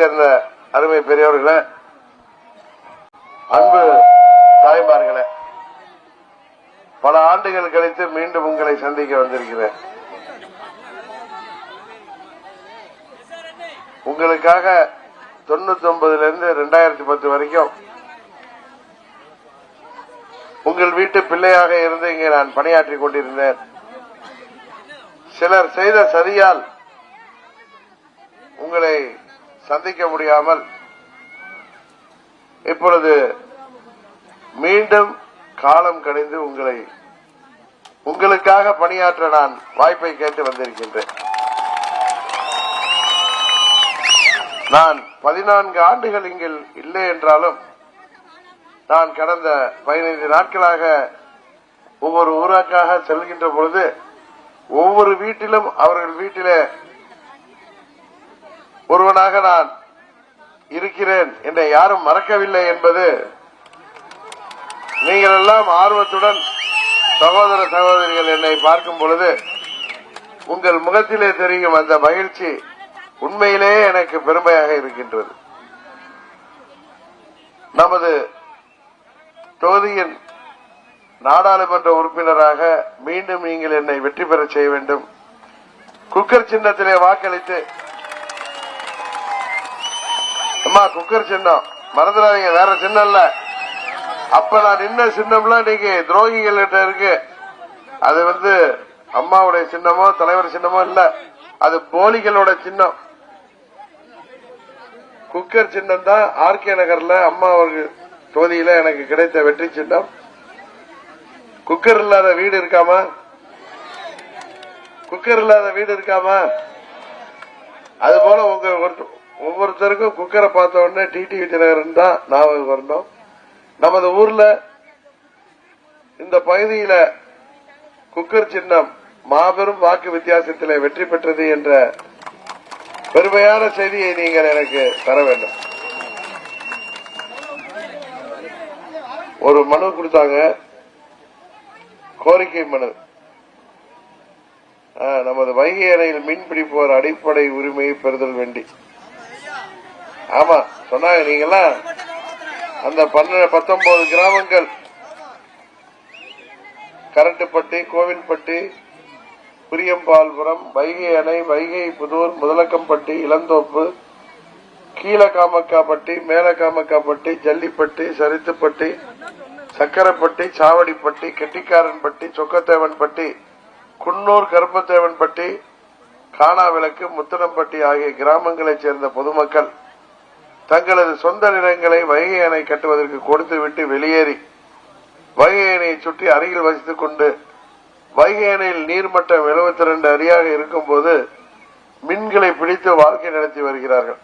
சேர்ந்த அருமை பெரியவர்களே அன்பு தாய்மார்களே பல ஆண்டுகள் கழித்து மீண்டும் உங்களை சந்திக்க வந்திருக்கிறேன். உங்களுக்காக தொண்ணூத்தி ஒன்பதுல இருந்து ரெண்டாயிரத்தி பத்து வரைக்கும் உங்கள் வீட்டு பிள்ளையாக இருந்து இங்கே நான் பணியாற்றிக் கொண்டிருந்தேன். சிலர் செய்த சரியால் உங்களை சந்திக்க முடியாமல் இப்பொழுது மீண்டும் காலம் கணிந்து உங்களை உங்களுக்காக பணியாற்ற நான் வாய்ப்பை கேட்டு வந்திருக்கின்றேன். நான் பதினான்கு ஆண்டுகள் இங்கில் இல்லை என்றாலும் நான் கடந்த பதினைந்து நாட்களாக ஒவ்வொரு ஊராக்காக செல்கின்ற பொழுது ஒவ்வொரு வீட்டிலும் அவர்கள் வீட்டிலே ஒருவனாக நான் இருக்கிறேன் என்னை யாரும் மறக்கவில்லை என்பது நீங்கள் எல்லாம் ஆர்வத்துடன் சகோதர சகோதரிகள் என்னை பார்க்கும் பொழுது உங்கள் முகத்திலே தெரியும் அந்த மகிழ்ச்சி உண்மையிலேயே எனக்கு பெருமையாக இருக்கின்றது. நமது தொகுதியின் நாடாளுமன்ற உறுப்பினராக மீண்டும் நீங்கள் என்னை வெற்றி பெற செய்ய வேண்டும். குக்கர் சின்னத்திலே வாக்களித்து அம்மா குக்கர் சின்னம். மறந்துடாதீங்க வேற சின்னம் இல்ல. அப்ப நான் நின்ன சின்னம்லாம் இன்னைக்கு துரோகிகள் இருக்கு. அது வந்து அம்மாவுடைய சின்னமோ தலைவர் சின்னமோ இல்ல. அது போலிகளோட சின்னம். குக்கர் சின்னம் தான் ஆர்கே நகர்ல அம்மா அவர்கள் தொகுதியில எனக்கு கிடைத்த வெற்றி சின்னம். குக்கர் இல்லாத வீடு இருக்காமா? குக்கர் இல்லாத வீடு இருக்காமா? அது போல உங்க ஒரு- ஒவ்வொருத்தருக்கும் குக்கரை பார்த்த உடனே டிடி விஜயநகரன் தான் ஞாபகம் வரணும். நமது ஊர்ல இந்த பகுதியில குக்கர் சின்னம் மாபெரும் வாக்கு வித்தியாசத்திலே வெற்றி பெற்றது என்ற பெருமையான செய்தியை நீங்கள் எனக்கு தர வேண்டும். ஒரு மனு கொடுத்தாங்க. கோரிக்கை மனு. நமது வைகை அணையில் மீன் பிடிப்போர் அடிப்படை உரிமையை பெறுதல் வேண்டி. ஆமா சொன்னாங்க நீங்கெல்லாம். அந்த பன்னெண்டு பத்தொன்பது கிராமங்கள். கரட்டுப்பட்டி கோவில்பட்டி புரியம்பால்புரம் வைகை அணை வைகை புதூர் முதலக்கம்பட்டி இளந்தோப்பு கீழகாமக்காப்பட்டி மேலகாமக்காப்பட்டி ஜல்லிப்பட்டி சரித்துப்பட்டி சக்கரப்பட்டி சாவடிப்பட்டி கெட்டிக்காரன்பட்டி சொக்கத்தேவன்பட்டி குன்னூர் கருப்பத்தேவன்பட்டி காணாவிளக்கு முத்தனம்பட்டி ஆகிய கிராமங்களைச் சேர்ந்த பொதுமக்கள். தங்களது சொந்த நிலங்களை வைகை அணை கட்டுவதற்கு கொடுத்துவிட்டு வெளியேறி வைகை அணையை சுற்றி அருகில் வசித்துக் கொண்டு வைகை அணையில் நீர்மட்டம் 72 ரெண்டு அடியாக இருக்கும்போது மின்களை பிடித்து வாழ்க்கை நடத்தி வருகிறார்கள்.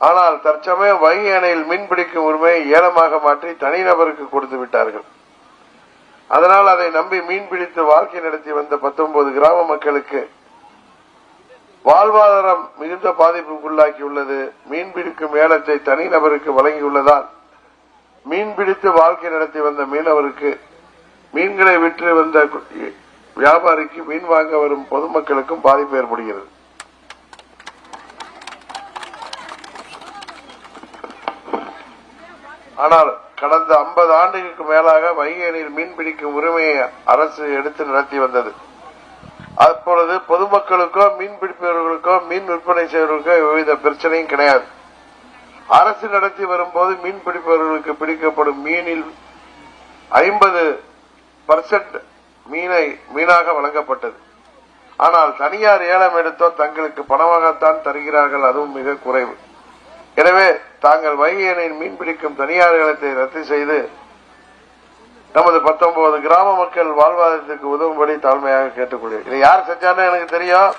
ஆனால் தற்சமயம் வைகை அணையில் மீன் பிடிக்கும் உரிமையை ஏலமாக மாற்றி தனிநபருக்கு கொடுத்து விட்டார்கள். அதனால் அதை நம்பி மீன் பிடித்து வாழ்க்கை நடத்தி வந்த 19 கிராம மக்களுக்கு வாழ்வாதாரம் மிகுந்த பாதிப்புக்குள்ளாக்கியுள்ளது மீன்பிடிக்கும் ஏலத்தை தனிநபருக்கு வழங்கியுள்ளதால் மீன் பிடித்து வாழ்க்கை நடத்தி வந்த மீனவருக்கு மீன்களை விற்று வந்த வியாபாரிக்கு மீன் வாங்க வரும் பொதுமக்களுக்கும் பாதிப்பு ஏற்படுகிறது. ஆனால் கடந்த 50 ஆண்டுகளுக்கு மேலாக வைகை நீர் மீன் பிடிக்கும் உரிமையை அரசு எடுத்து நடத்தி வந்தது. அப்பொழுது பொதுமக்களுக்கோ மீன் பிடிப்பவர்களுக்கோ மீன் விற்பனை செய்வர்களுக்கோ எவ்வித பிரச்சனையும் கிடையாது. அரசு நடத்தி வரும்போது மீன் பிடிப்பவர்களுக்கு பிடிக்கப்படும் மீனில் ஐம்பது பர்சன்ட் மீனை மீனாக வழங்கப்பட்டது. ஆனால் தனியார் ஏலம் எடுத்தோ தங்களுக்கு பணமாகத்தான் தருகிறார்கள் அதுவும் மிக குறைவு. எனவே தாங்கள் வைகையனின் மீன் பிடிக்கும் தனியார் ஏலத்தை ரத்து செய்து நமது 19 கிராம மக்கள் வாழ்வாதாரத்திற்கு உதவும்படி தாழ்மையாக கேட்டுக்கொள்கிறேன். இதை யார் செஞ்சான்னு எனக்கு தெரியும்.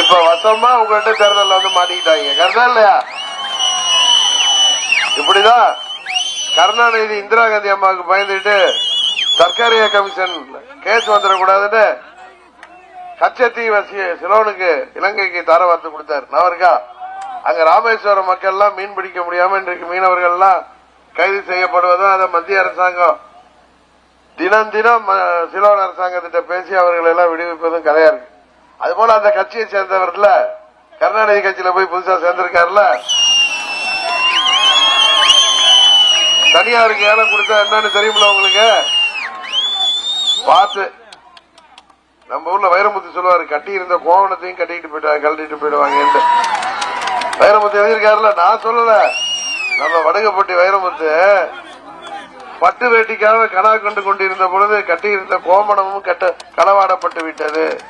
இப்ப வசமா உங்கள்கிட்ட தேர்தல் வந்து மாட்டிக்கிட்டாங்க. கரெக்டா இல்லையா? இப்படிதான். கருணாநிதி இந்திரா காந்தி அம்மாவுக்கு பயந்துட்டு சர்க்காரிய கமிஷன் கேஸ் வந்துடக்கூடாதுன்னு கச்சத்தீவ சிலோனுக்கு இலங்கைக்கு தாரவார்த்தை கொடுத்தார். நவர்கா அங்க ராமேஸ்வரம் மக்கள் எல்லாம் மீன் பிடிக்க முடியாம இன்றைக்கு மீனவர்கள் எல்லாம் கைது செய்யப்படுவதும் அதை மத்திய அரசாங்கம். தினம் தினம் ம- சிலோன் அரசாங்கத்திட்ட பேசி அவர்களை எல்லாம் விடுவிப்பதும் கதையா இருக்கு. அது போல அந்த கட்சியை சேர்ந்தவர்ல கருணாநிதி கட்சியில போய் புதுசா சேர்ந்திருக்காருல தனியாருக்கு ஏலம் கொடுத்தா என்னன்னு தெரியுமில உங்களுக்கு? பார்த்து. நம்ம ஊர்ல வைரமுத்து சொல்லுவாரு கட்டி இருந்த கோவணத்தையும் கட்டிட்டு போயிட்டாங்க கழட்டிட்டு போயிடுவாங்க வைரமுத்து எழுதியிருக்காருல நான் சொல்லல. நம்ம வடகப்பட்டி வைரமுத்து பட்டு வேட்டிக்காக கனா கண்டு கொண்டிருந்த பொழுது கட்டியிருந்த கோமணமும் கட்ட களவாடப்பட்டு விட்டது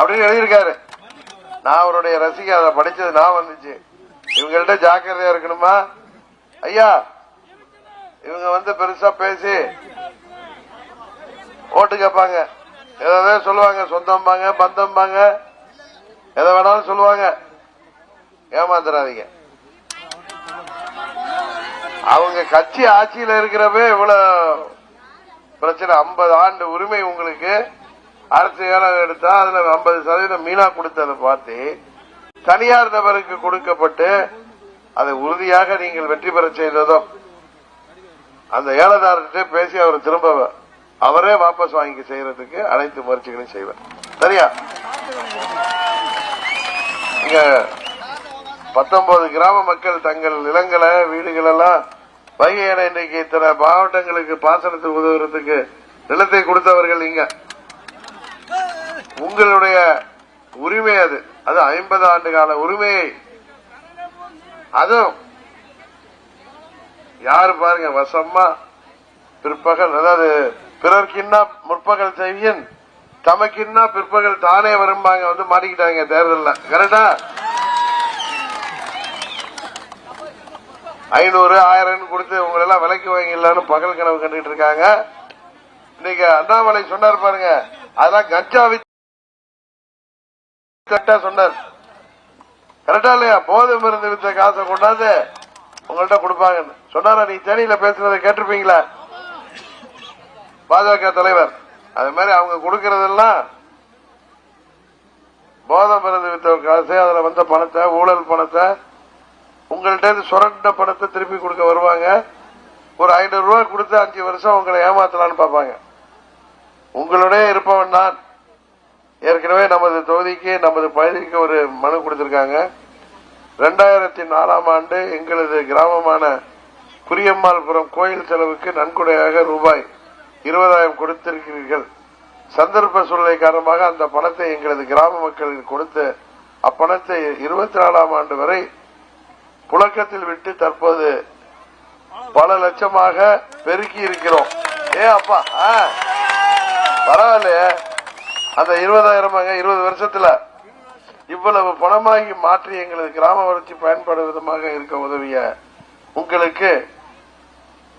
அப்படின்னு எழுதியிருக்காரு. நான் அவருடைய ரசிக அதை படிச்சது நான் வந்துச்சு. இவங்கள்ட்ட ஜாக்கிரதையா இருக்கணுமா? ஐயா இவங்க வந்து பெருசா பேசி ஓட்டு கேட்பாங்க. ஏதாவது சொல்லுவாங்க? சொந்தம்பாங்க பந்தம்பாங்க எதை வேணாலும் சொல்லுவாங்க. ஏமாந்துடாதீங்க அவங்க கட்சி ஆட்சியில இருக்கிறவே இவ்வளவு பிரச்சனை ஐம்பது ஆண்டு உரிமை உங்களுக்கு. அரசு ஏலம் எடுத்தா அதுல ஐம்பது சதவீதம் மீனா கொடுத்ததை பார்த்து தனியார் நபருக்கு கொடுக்கப்பட்டு அதை உறுதியாக நீங்கள் வெற்றி பெற செய்ததும் அந்த ஏலதாரர்கிட்ட பேசி அவர் திரும்ப அவரே வாபஸ் வாங்கி செய்யறதுக்கு அனைத்து முயற்சிகளையும் செய்வார். சரியா? இங்க பத்தொன்பது கிராம மக்கள் தங்கள் நிலங்களை வீடுகள் எல்லாம் வைகை அணை இன்றைக்கு இத்தனை மாவட்டங்களுக்கு பாசனத்துக்கு உதவுறதுக்கு நிலத்தை கொடுத்தவர்கள் இங்க. உங்களுடைய உரிமை அது. அது ஐம்பது ஆண்டு கால உரிமையை அதுவும் யாரு பாருங்க வசமா பிற்பகல் அதாவது பிறர்க்கின்னா முற்பகல் செய்யன் தமக்கின்னா பிற்பகல் தானே வரும்பாங்க வந்து மாட்டிக்கிட்டாங்க தேர்தலில். கரெக்டா ஐநூறு ஆயிரம் கொடுத்து உங்களை எல்லாம் விலைக்கு வாங்கிடலான்னு பகல் கனவு கண்டுகிட்டு இருக்காங்க. இன்னைக்கு அண்ணாமலை சொன்னார் பாருங்க அதெல்லாம் கஞ்சா வித்தா சொன்னார். கரெக்டா இல்லையா? போதை மருந்து வித்த காசை கொண்டாந்து உங்கள்ட்ட கொடுப்பாங்கன்னு. சொன்னாரா நீ? தேனியில பேசுறதை கேட்டிருப்பீங்களா? பாஜக தலைவர். அது மாதிரி அவங்க கொடுக்கறதெல்லாம் போதை மருந்து வித்த காசு அதுல வந்த பணத்தை ஊழல் பணத்தை உங்கள்ட்ட சுரண்ட பணத்தை திருப்பி கொடுக்க வருவாங்க. ஒரு ஐநூறு ரூபாய் கொடுத்து அஞ்சு வருஷம் உங்களை ஏமாத்தலான்னு பார்ப்பாங்க. உங்களுடைய இருப்பவன் நான். ஏற்கனவே நமது தொகுதிக்கு நமது பகுதிக்கு ஒரு மனு கொடுத்திருக்காங்க. ரெண்டாயிரத்தி நாலாம் ஆண்டு எங்களது கிராமமான குரியம்மாள்புரம் கோயில் செலவுக்கு நன்கொடையாக ரூபாய் இருபதாயிரம் கொடுத்திருக்கிறீர்கள். சந்தர்ப்ப சூழ்நிலை காரணமாக அந்த பணத்தை எங்களது கிராம மக்களுக்கு கொடுத்து அப்பணத்தை இருபத்தி நாலாம் ஆண்டு வரை புழக்கத்தில் விட்டு தற்போது பல லட்சமாக பெருக்கி இருக்கிறோம். ஏ அப்பா ஆ, பரவாயில்லையே. அந்த இருபதாயிரம் இருபது வருஷத்துல இவ்வளவு பணமாகி மாற்றி எங்களது கிராம வளர்ச்சி பயன்படும் விதமாக இருக்க உதவிய உங்களுக்கு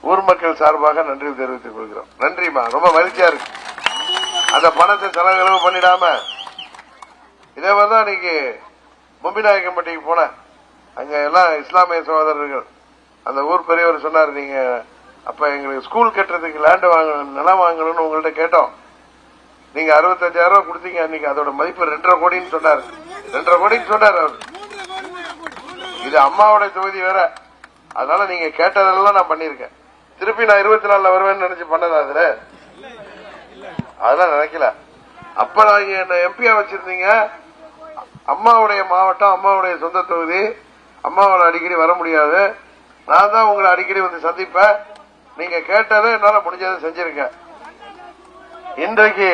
ஊர் மக்கள் சார்பாக நன்றி தெரிவித்துக் கொள்கிறோம். நன்றிமா ரொம்ப மகிழ்ச்சியா இருக்கு. அந்த பணத்தை செலவு பண்ணிடாம. இதே மாதிரி தான் இன்னைக்கு மும்பிநாயக்கம்பட்டிக்கு போனேன். அங்க எல்லாம் இஸ்லாமிய சகோதரர்கள். அந்த ஊர் பெரியவர் சொன்னார் நீங்க அப்ப எங்களுக்கு ஸ்கூல் கட்டுறதுக்கு லேண்ட் வாங்கணும் நிலம் வாங்கணும்னு உங்கள்கிட்ட கேட்டோம். நீங்க அறுபத்தஞ்சாயிரம் ரூபாய் கொடுத்தீங்க அன்னைக்கு அதோட மதிப்பு ரெண்டரை கோடின்னு சொன்னார். ரெண்டரை கோடின்னு சொன்னார் அவர். இது அம்மாவோட தொகுதி வேற. அதனால நீங்க கேட்டதெல்லாம் நான் பண்ணிருக்கேன் திருப்பி நான் இருபத்தி நாலுல வருவேன்னு நினைச்சு பண்ணதா அதுல அதெல்லாம் நினைக்கல. அப்ப நான் என்ன எம்பியா வச்சிருந்தீங்க? அம்மாவுடைய மாவட்டம் அம்மாவுடைய சொந்த தொகுதி. அம்மாவோட அடிக்கடி வர முடியாது. நான் தான் உங்களை அடிக்கடி வந்து சந்திப்பேன். நீங்க கேட்டதை என்னால முடிஞ்சதை செஞ்சிருக்கேன் இன்றைக்கு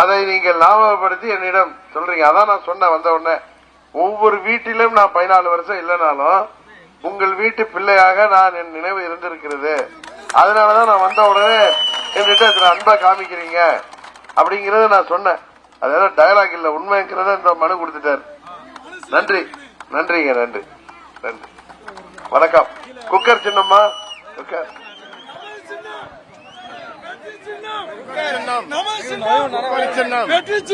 அதை நீங்கள் ஞாபகப்படுத்தி என்னிடம் சொல்றீங்க. அதான் நான் சொன்னேன் வந்த உடனே. ஒவ்வொரு வீட்டிலும் நான் பதினாலு வருஷம் இல்லைனாலும் உங்கள் வீட்டு பிள்ளையாக நான் என் நினைவு இருந்திருக்கிறது. அதனாலதான் நான் வந்த உடனே என்கிட்ட இதுல அன்பா காமிக்கிறீங்க. அப்படிங்கறத நான் சொன்னேன். அதெல்லாம் டயலாக் இல்ல உண்மைங்கிறத இந்த மனு கொடுத்துட்டாரு. நன்றி. நன்றிங்க நன்றி. நன்றி. வணக்கம். குக்கர் சின்னம்மா. குக்கர். வெற்றி